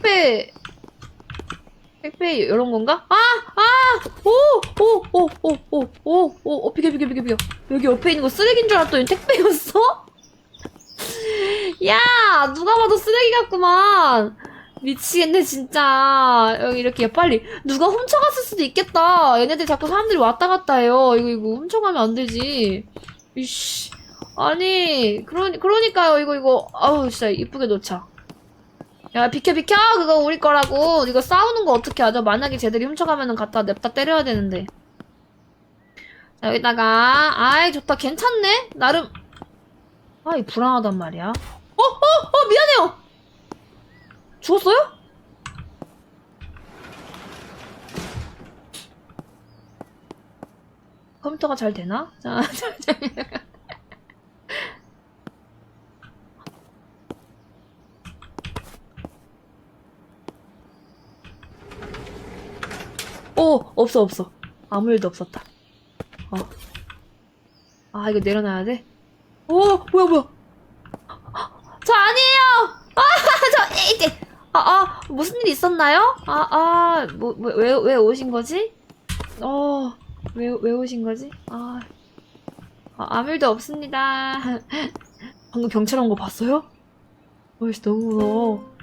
택배 택배 이런 건가? 아! 아! 오! 오! 오! 오! 오! 오! 오! 어, 비켜 비켜 비켜 비켜 여기 옆에 있는 거 쓰레기인 줄 알았더니 택배였어? 야! 누가 봐도 쓰레기 같구만 미치겠네 진짜 여기 이렇게 빨리 누가 훔쳐갔을 수도 있겠다 얘네들 자꾸 사람들이 왔다 갔다 해요 이거 이거 훔쳐가면 안 되지 이씨 아니 그러, 그러니까요 이거 이거 아우 진짜 이쁘게 놓자 야 비켜 비켜! 그거 우리 거라고. 이거 싸우는 거 어떻게 하죠? 만약에 쟤들이 훔쳐가면은 갖다 냅다 때려야 되는데. 자 여기다가. 아이 좋다. 괜찮네? 나름. 아이 불안하단 말이야. 어 어 어 미안해요! 죽었어요? 컴퓨터가 잘 되나? 자, 자, 자. 오, 없어, 없어. 아무 일도 없었다. 어. 아, 이거 내려놔야 돼? 오, 뭐야, 뭐야. 저 아니에요! 아, 저, 이게. 아, 아, 무슨 일 있었나요? 아, 아, 뭐, 뭐, 왜, 왜 오신 거지? 어, 왜, 왜 오신 거지? 아, 아 아무 일도 없습니다. 방금 경찰 온 거 봤어요? 어이씨, 너무 무서워.